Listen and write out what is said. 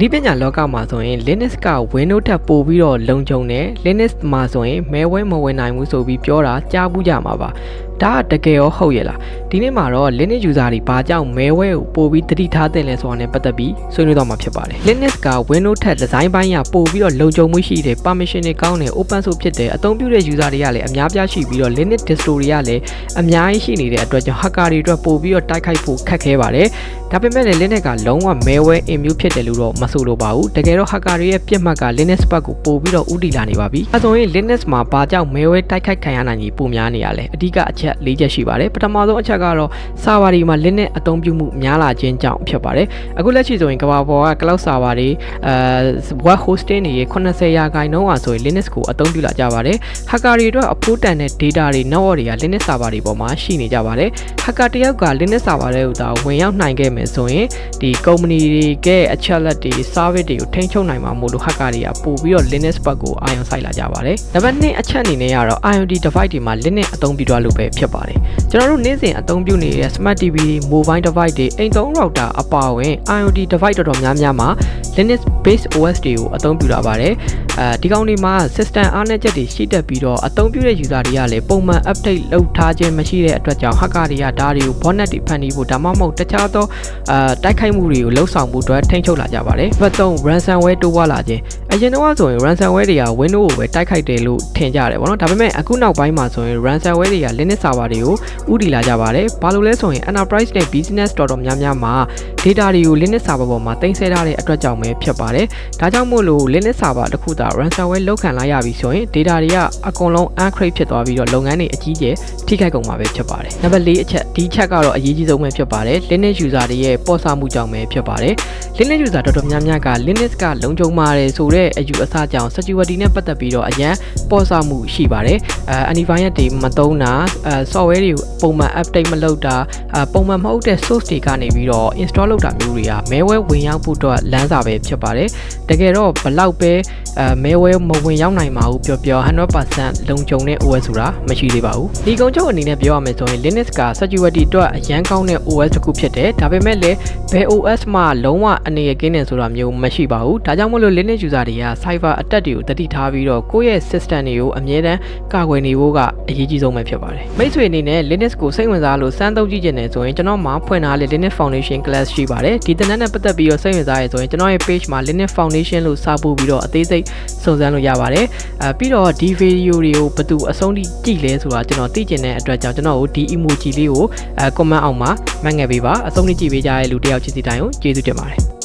ဒီပညာလောကမှာဆိုရင် Linux က Windows ထက်ပိုပြီးတော့လုံခြုံတယ် Linux မှာဆိုရင်မဲဝဲမဝင်နိုင်ဘူးဆိုပြီးပြောတာကြားဘူးကြမှာပါ ဒါကတကယ်ရောဟုတ်ရဲ့လားဒီနေ့မှာတော့ Linux user တွေဘာကြောင့်မဲဝဲကိုပိုပြီးသတိထားသင့်လဲဆိုတာနဲ့ပတ်သက်ပြီးဆွေးနွေးတော့မှာဖြစ်ပါတယ် Linux က Windows ထက်ဒီဇိုင်းပိုင်းကပိုပြီးတော့လုံခြုံမှုရှိတယ် permission တွေကောင်းတယ် open source ဖြစ်တယ်အသုံးပြုတဲ့ user တွေကလည်းအများပြားရှိပြီးတော့ Linux distro တွေကလည်းအများကြီးရှိနေတဲ့အတွက်ကြောင့် hacker တွေအတွက်ပိုပြီးတော့တိုက်ခိုက်ဖို့ခက်ခဲပါတယ်ဒါပေမဲ့လည်း Linux ကလုံးဝမဲဝဲ immune ဖြစ်တယ်လို့တော့မဆိုလိုပါဘူးတကယ်တော့ hacker တွေရဲ့ပြစ်မှတ်က Linux ဘက်ကိုပို့ပြီးတော့ဥတီလာနေပါပြီအဲဆိုရင် Linux မှာဘာကြောင့်မဲဝဲတိုက်ခိုက်ခံရနိုင်ကြီးပုံများနေရလဲအဓိကအချက်၄ချက်ရှိပါတယ်ပထမဆုံးအချက်ကတော့ server တွေမှာ Linux အသုံးပြုမှုများလာခြင်းကြောင့်ဖြစ်ပါတယ်အခုလက်ရှိဆိုရင်ကမ္ဘာပေါ်က cloud server တွေအဲ web hosting တွေ80ရာခိုင်နှုန်းဟာဆိုရင် Linux ကိုအသုံးပြုလာကြပါတယ် hacker တွေအတွက်အဖိုးတန်တဲ့ data တွေ network တွေက Linux server တွေပေါ်မှာရှိနေကြပါတယ် hacker တယောက်က Linux server တွေကိုဒါဝင်ရောက်နိုင်ခဲ့မယ်ဆိုရင်ဒီ company တွေရဲ့အချက်လက်တွေ service တွေကိုထိန်းချုပ်နိုင်မှာမို့လို့ hacker တွေကပို့ပြီးတော့ Linux ဘက်ကိုအာရုံစိုက်လာကြပါတယ်။နံပါတ်2အချက်အနေနဲ့ကတော့ IoT device တွေမှာ Linux အသုံးပြုသွားလို့ပဲဖြစ်ပါတယ်။ကျွန်တော်တို့နေ့စဉ်အသုံးပြုနေတဲ့ smart TV တွေ mobile device တွေအိမ်သုံး router အပါအဝင် IoT device တော်တော်များများမှာ Linux based OS တွေကိုအသုံးပြုလာပါတယ်။အဲဒီကောင်တွေမှာ system အားနည်းချက်တွေရှိတတ်ပြီးတော့အသုံးပြုတဲ့ user တွေကလည်းပုံမှန် update လုပ်ထားခြင်းမရှိတဲ့အတွက်ကြောင့် hacker တွေကဒါတွေကို botnet တွေဖန်တီးဖို့ဒါမှမဟုတ်တခြားသောအာတိုက်ခိုက်မှုတွေကိုလှုပ်ဆောင်မှုအတွက်ထိန်းချုပ်လာကြပါတယ်။ဘတ်သုံး ransomware တိုးပွားလာခြင်းအရင်တော့ဆိုရင် ransomware တွေက Windows ကိုပဲတိုက်ခိုက်တယ်လို့ထင်ကြတယ်ဗောနော်။ဒါပေမဲ့အခုနောက်ပိုင်းမှာဆိုရင် ransomware တွေက Linux server တွေကိုဥတီလာကြပါတယ်။ဘာလို့လဲဆိုရင် enterprise နဲ့ business တော်တော်များများမှာ data တွေကို Linux server ပေါ်မှာတင်ဆက်ထားတဲ့အတွက်ကြောင့်ပဲဖြစ်ပါတယ်။ဒါကြောင့်မို့လို့ Linux server တစ်ခုသာ ransomware လောက်ခံလိုက်ရပြီဆိုရင် data တွေကအကုန်လုံး encrypt ဖြစ်သွားပြီးတော့လုပ်ငန်းတွေအကြီးကျယ်ထိခိုက်ကုန်မှာပဲဖြစ်ပါတယ်။နံပါတ်၄အချက်ဒီချက်ကတော့အရေးကြီးဆုံးပဲဖြစ်ပါတယ်။ Linux user တွေရဲ့ပေါ်ဆမှုကြောင့်ပဲဖြစ်ပါတယ်။ Linux user တော်တော်များများက Linux ကလုံခြုံပါတယ်ဆိုတဲ့အယူအဆကြောင့် security နဲ့ပတ်သက်ပြီးတော့အရန်ပေါ်ဆမှုရှိပါတယ်။အဲ antivirus တွေမသုံးတာအဲ software တွေကိုပုံမှန် update မလုပ်တာအဲပုံမှန်မဟုတ်တဲ့ source တွေကနေပြီးတော့ install လုပ်တာမျိုးတွေကမဲဝဲဝင်ရောက်ဖို့အတွက်လမ်းစာပဲဖြစ်ပါတယ်။တကယ်တော့ဘလောက်ပဲအဲမဲဝဲမဝင်ရောက်နိုင်ပါဘူးပြောပြော100%လုံခြုံတဲ့ OS ဆိုတာမရှိသေးပါဘူးဒီကုန်းချုပ်အနေနဲ့ပြောရမယ်ဆိုရင် Linux က security အတွက်အရန်ကောင်းတဲ့ OS တစ်ခုဖြစ်တယ်ဒါပေမဲ့လည်းဘယ် OS မှလုံးဝအနေရကင်းနေဆိုတာမျိုးမရှိပါဘူးဒါကြောင့်မို့လို့ Linux user တွေက cyber attack တွေကိုတတိထားပြီးတော့ကိုယ့်ရဲ့ system တွေကိုအမြဲတမ်းကာကွယ်နေဖို့ကအရေးကြီးဆုံးပဲဖြစ်ပါတယ်မိတ်ဆွေအနေနဲ့ Linux ကိုစိတ်ဝင်စားလို့စမ်းသုံးကြည့်ချင်တယ်ဆိုရင်ကျွန်တော်မှာဖွင့်ထားတဲ့ Linux Foundation class ရှိပါတယ်ဒီတနက်နဲ့ပတ်သက်ပြီးတော့စိတ်ဝင်စားရဆိုရင်ကျွန်တော်ရဲ့ page မှာ Linux Foundation လို့စာပို့ပြီးတော့အသေးစိတ်စုံစမ်းလို့ရပါတယ်အဲပြီးတော့ဒီဗီဒီယိုတွေကိုဘယ်သူအဆုံးထိကြည့်လဲဆိုတာကျွန်တော်သိချင်တဲ့အတွက်ကြောင့်ကျွန်တော်တို့ဒီ emoji လေးကိုအဲ comment အောက်မှာမှတ်ငယ်ပေးပါအဆုံးထိကြည့်ပေးကြတဲ့လူတယောက်ချစ်စီတိုင်းကိုကျေးဇူးတင်ပါတယ်